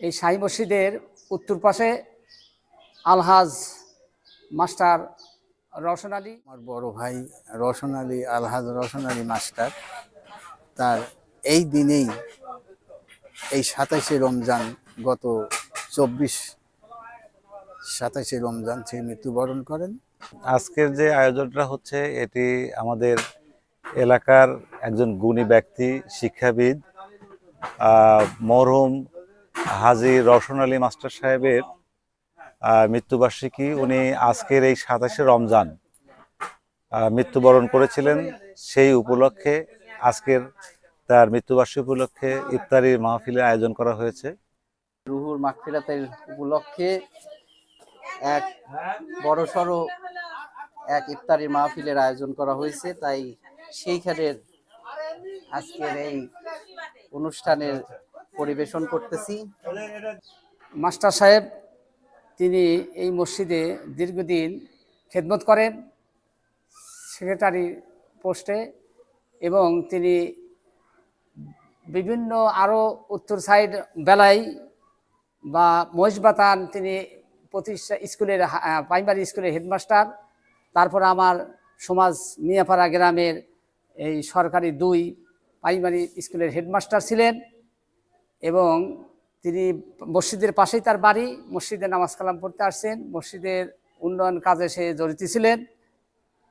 এই শাহী মসজিদের উত্তর পাশে আলহাজ মাস্টার রওশন আলী। আমার বড় ভাই রওশন আলী আলহাজ রওশন আলী মাস্টার তার এই দিনেই এই সাতাশে রমজান গত চব্বিশ সাতাশে রমজান সে মৃত্যুবরণ করেন। আজকের যে আয়োজনটা হচ্ছে এটি আমাদের এলাকার একজন গুণী ব্যক্তি শিক্ষাবিদ মরহুম হাজি রওশন আলী মাস্টার সাহেবের মৃত্যুবার্ষিকী। উনি আজকের এই সাতাশে রমজান মৃত্যুবরণ করেছিলেন। সেই উপলক্ষে আজকের তার মৃত্যুবার্ষিকী উপলক্ষে ইফতারির মাহফিলের আয়োজন করা হয়েছে। রুহুর মাগফিরাতের উপলক্ষে এক বড় সড় এক ইফতারি মাহফিলের আয়োজন করা হয়েছে। তাই সেইখানের আজকের এই অনুষ্ঠানের পরিবেশন করতেছি। মাস্টার সাহেব, তিনি এই মসজিদে দীর্ঘদিন খেদমত করেন সেক্রেটারি পোস্টে, এবং তিনি বিভিন্ন আরও উত্তর সাইড বেলায় বা মহিষবাতান তিনি প্রতিষ্ঠা স্কুলের প্রাইমারি স্কুলের হেডমাস্টার, তারপর আমার সমাজ মিয়াপাড়া গ্রামের এই সরকারি দুই প্রাইমারি স্কুলের হেডমাস্টার ছিলেন। এবং তিনি মসজিদের পাশেই তার বাড়ি, মসজিদে নামাজ কালাম পড়তে আসছেন। মসজিদের উন্নয়ন কাজে সে জড়িত ছিলেন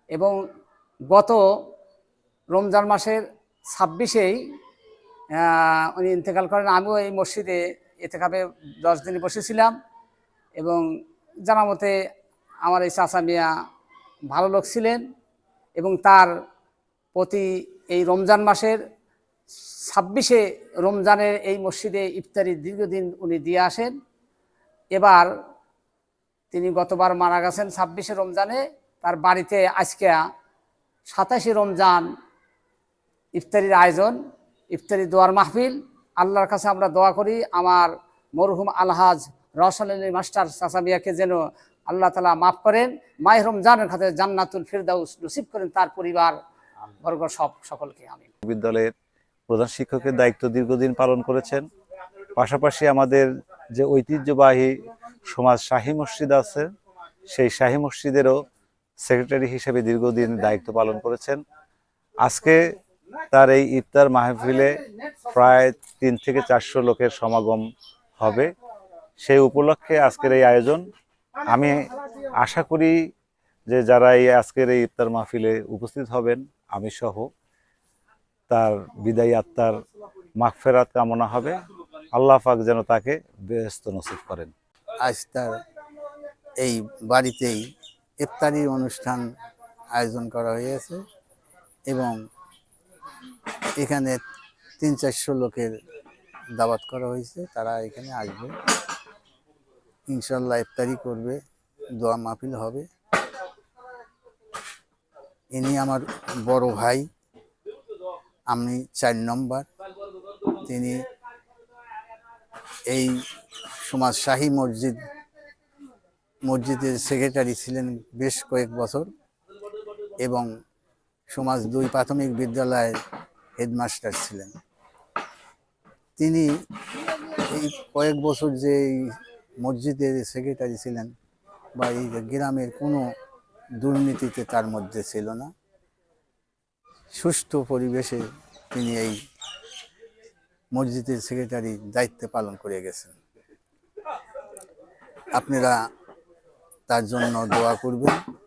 এবং গত রমজান মাসের ছাব্বিশেই উনি ইন্তেকাল করেন। আমিও এই মসজিদে এতে এতেকাবে দশ দিন বসেছিলাম এবং জানা মতে আমার এই চাচা মিয়া ভালো লোক ছিলেন এবং তার প্রতি এই রমজান মাসের ছাব্বিশে রমজানের এই মসজিদে ইফতারি দীর্ঘদিন উনি দিয়ে আসেন। এবার তিনি গতবার মারা গেছেন ছাব্বিশে রমজানে। তার বাড়িতে আজকে সাতাশে রমজান ইফতারির আয়োজন, ইফতারি দোয়ার মাহফিল। আল্লাহর কাছে আমরা দোয়া করি, আমার মরহুম আলহাজ রওশন মাস্টার চাচামিয়াকে যেন আল্লাহ তালা মাফ করেন। মাহ রমজানের খাতে জান্নাতুল ফিরদাউস নসিব করেন তার পরিবার, বর্গ সব সকলকে আমি বিদ্যালয়ের প্রধান শিক্ষকের দায়িত্ব দীর্ঘদিন পালন করেছেন। পাশাপাশি আমাদের যে ঐতিহ্যবাহী সমাজ শাহী মসজিদ আছে, সেই শাহী মসজিদেরও সেক্রেটারি হিসেবে দীর্ঘদিন দায়িত্ব পালন করেছেন। আজকে তার এই ইফতার মাহফিলে প্রায় তিন থেকে চারশো লোকের সমাগম হবে। সেই উপলক্ষে আজকের এই আয়োজন। আমি আশা করি যে যারা এই আজকের এই ইফতার মাহফিলে উপস্থিত হবেন, আমি সহ তার বিদায়ী আত্মার মাগফেরাত কামনা হবে। আল্লাহ পাক যেন তাকে ব্যস্ত নসিব করেন। আজ তার এই বাড়িতেই ইফতারি অনুষ্ঠান আয়োজন করা হয়েছে এবং এখানে তিন চারশো লোকের দাওয়াত করা হয়েছে। তারা এখানে আসবে। ইনশাল্লাহ ইফতারি করবে, দোয়া মাহফিল হবে। ইনি আমার বড় ভাই। আমি চার নম্বর। তিনি এই সমাজ শাহী মসজিদ, মসজিদের সেক্রেটারি ছিলেন বেশ কয়েক বছর এবং সমাজ দুই প্রাথমিক বিদ্যালয়ের হেডমাস্টার ছিলেন। তিনি এই কয়েক বছর যে মসজিদের সেক্রেটারি ছিলেন বা এই গ্রামের কোনো দুর্নীতিতে তার মধ্যে ছিল না। সুষ্ঠু পরিবেশে তিনি এই মসজিদের সেক্রেটারি দায়িত্ব পালন করে গেছেন। আপনারা তার জন্য দোয়া করবেন।